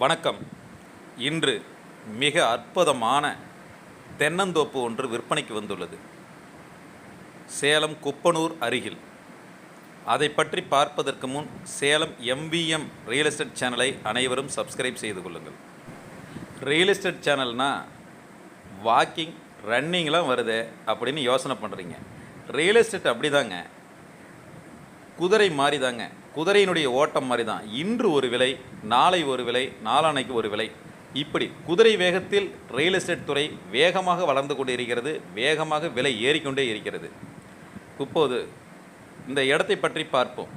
வணக்கம். இன்று மிக அற்புதமான தென்னந்தோப்பு ஒன்று விற்பனைக்கு வந்துள்ளது. சேலம் குப்பனூர் அருகில். அதை பற்றி பார்ப்பதற்கு முன் சேலம் எம்விஎம் ரியல் எஸ்டேட் சேனலை அனைவரும் சப்ஸ்கிரைப் செய்து கொள்ளுங்கள். ரியல் எஸ்டேட் சேனல்னால் வாக்கிங் ரன்னிங்லாம் வருது அப்படின்னு யோசனை பண்ணுறீங்க ரியல் எஸ்டேட் அப்படிதாங்க. குதிரை மாறி தாங்க குதிரையினுடைய ஓட்டம் மாதிரி தான் இன்று ஒரு விலை நாளை ஒரு விலை நாளானைக்கு ஒரு விலை. இப்படி குதிரை வேகத்தில் ரியல் எஸ்டேட் துறை வேகமாக வளர்ந்து கொண்டு இருக்கிறது வேகமாக விலை ஏறிக்கொண்டே இருக்கிறது. இப்போது இந்த இடத்தை பற்றி பார்ப்போம்.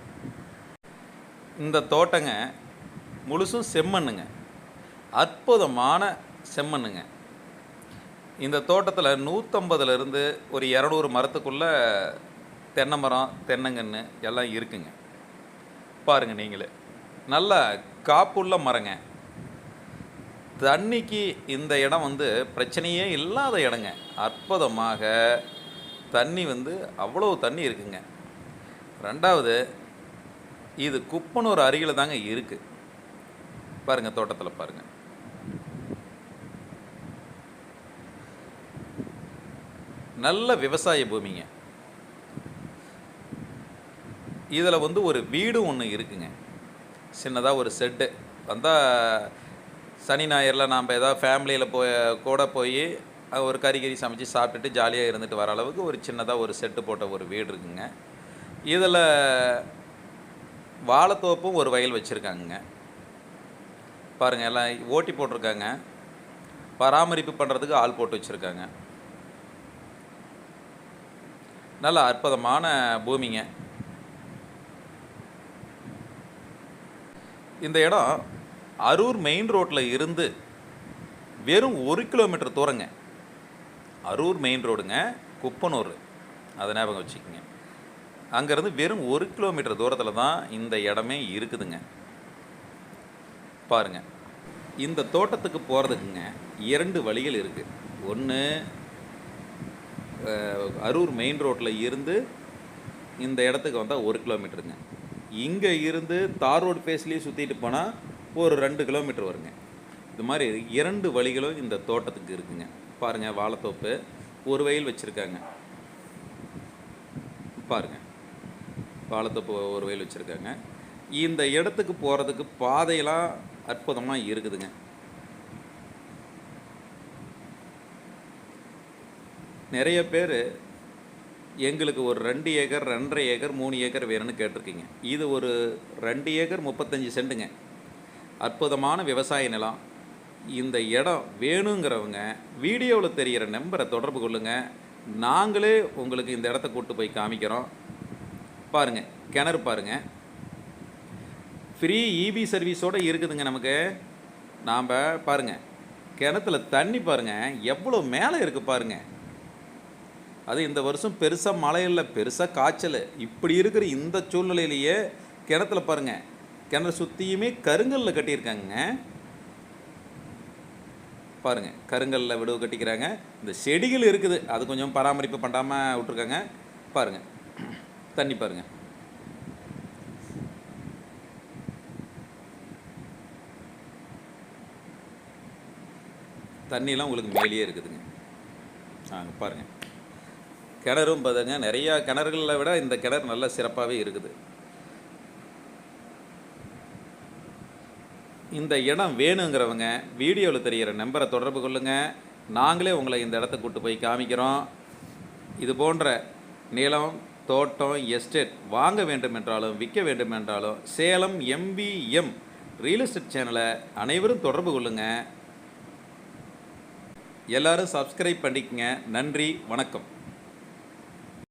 இந்த தோட்டங்க முழுசும் செம்மண்ணுங்க. அற்புதமான செம்மண்ணுங்க. இந்த தோட்டத்தில் நூற்றம்பதுலேருந்து ஒரு இரநூறு மரத்துக்குள்ளே தென்னை மரம் தென்னங்கன்று எல்லாம் இருக்குங்க. பாருங்கள் நீங்களே. நல்ல காப்புள்ள மரங்க. தண்ணிக்கு இந்த இடம் வந்து பிரச்சனையே இல்லாத இடங்க. அற்புதமாக தண்ணி வந்து அவ்வளோ தண்ணி இருக்குங்க. ரெண்டாவது இது குப்பனூர் அருகில் தாங்க இருக்குது பாருங்கள் தோட்டத்தில் பாருங்கள் நல்ல விவசாய பூமிங்க. இதில் வந்து ஒரு வீடு ஒன்று இருக்குங்க. சின்னதாக ஒரு செட்டு வந்தால் சனி ஞாயிறில் நாம் ஏதாவது ஃபேமிலியில் போய் கூட போய் ஒரு கறி கறி சமைச்சு சாப்பிட்டுட்டு ஜாலியாக இருந்துட்டு வர அளவுக்கு ஒரு சின்னதாக ஒரு செட்டு போட்ட ஒரு வீடு இருக்குங்க. இதில் வாழைத்தோப்பும் ஒரு வயல் வச்சுருக்காங்கங்க. பாருங்கள் எல்லாம் ஓட்டி போட்டிருக்காங்க. பராமரிப்பு பண்ணுறதுக்கு ஆள் போட்டு வச்சுருக்காங்க. நல்ல அற்புதமான பூமிங்க. இந்த இடம் அரூர் மெயின் ரோட்டில் இருந்து வெறும் ஒரு கிலோமீட்டர் தூரங்க. அரூர் மெயின் ரோடுங்க குப்பனூர். அதை ஞாபகம் வச்சுக்கோங்க. அங்கேருந்து வெறும் ஒரு கிலோமீட்டர் தூரத்தில் தான் இந்த இடமே இருக்குதுங்க. பாருங்க. இந்த தோட்டத்துக்கு போகிறதுக்குங்க இரண்டு வழிகள் இருக்குது ஒன்று அரூர் மெயின் ரோட்டில் இருந்து இந்த இடத்துக்கு வந்தால் ஒரு கிலோமீட்டருங்க இங்கே இருந்து தார் ரோடு ஃபேஸ்லேயே சுற்றிட்டு போனால் ஒரு ரெண்டு கிலோமீட்டர் வருங்க. இது மாதிரி இரண்டு வழிகளும் இந்த தோட்டத்துக்கு இருக்குங்க. பாருங்கள் வாழைத்தோப்பு ஒரு வயல் வச்சுருக்காங்க. பாருங்கள் வாழைத்தோப்பு ஒரு வயல் வச்சுருக்காங்க. இந்த இடத்துக்கு போகிறதுக்கு பாதையெல்லாம் அற்புதமாக இருக்குதுங்க. நிறைய பேர் எங்களுக்கு ஒரு ரெண்டு ஏக்கர் ரெண்டரை ஏக்கர் மூணு ஏக்கர் வேணும்னு கேட்டிருக்கீங்க. இது ஒரு ரெண்டு ஏக்கர் முப்பத்தஞ்சு சென்ட்டுங்க அற்புதமான விவசாய நிலம். இந்த இடம் வேணுங்கிறவங்க வீடியோவில் தெரிகிற நம்பரை தொடர்பு கொள்ளுங்கள் நாங்களே உங்களுக்கு இந்த இடத்த கூட்டு போய் காமிக்கிறோம். பாருங்கள் கிணறு பாருங்கள் ஃப்ரீ இபி சர்வீஸோடு இருக்குதுங்க நமக்கு. நாம் பாருங்கள் கிணத்துல தண்ணி பாருங்கள் எவ்வளோ மேலே இருக்குது பாருங்கள் அது இந்த வருஷம் பெருசாக மழை இல்லை பெருசாக காய்ச்சல். இப்படி இருக்கிற இந்த சூழ்நிலையிலேயே கிணத்துல பாருங்கள் கிணறு சுற்றியுமே கருங்கல்ல கட்டியிருக்காங்க. பாருங்கள் கருங்கல்ல விடுவு கட்டிக்கிறாங்க. இந்த செடிகள் இருக்குது அது கொஞ்சம் பராமரிப்பு பண்ணாமல் விட்டுருக்காங்க. பாருங்கள் தண்ணி பாருங்கள் தண்ணியெலாம் உங்களுக்கு மேலேயே இருக்குதுங்க. ஆ பாருங்கள் கிணறும் பார்த்துங்க நிறையா கிணறுகளில் விட இந்த கிணறு நல்ல சிறப்பாகவே இருக்குது. இந்த இடம் வேணுங்கிறவங்க வீடியோவில் தெரிகிற நம்பரை தொடர்பு கொள்ளுங்கள் நாங்களே உங்களை இந்த இடத்த கூட்டு போய் காமிக்கிறோம். இது போன்ற நிலம் தோட்டம் எஸ்டேட் வாங்க வேண்டும் என்றாலும் விற்க வேண்டும் என்றாலும் சேலம் எம்பிஎம் ரியல் எஸ்டேட் சேனலை அனைவரும் தொடர்பு கொள்ளுங்கள் எல்லோரும் சப்ஸ்கிரைப் பண்ணிக்கங்க. நன்றி வணக்கம்.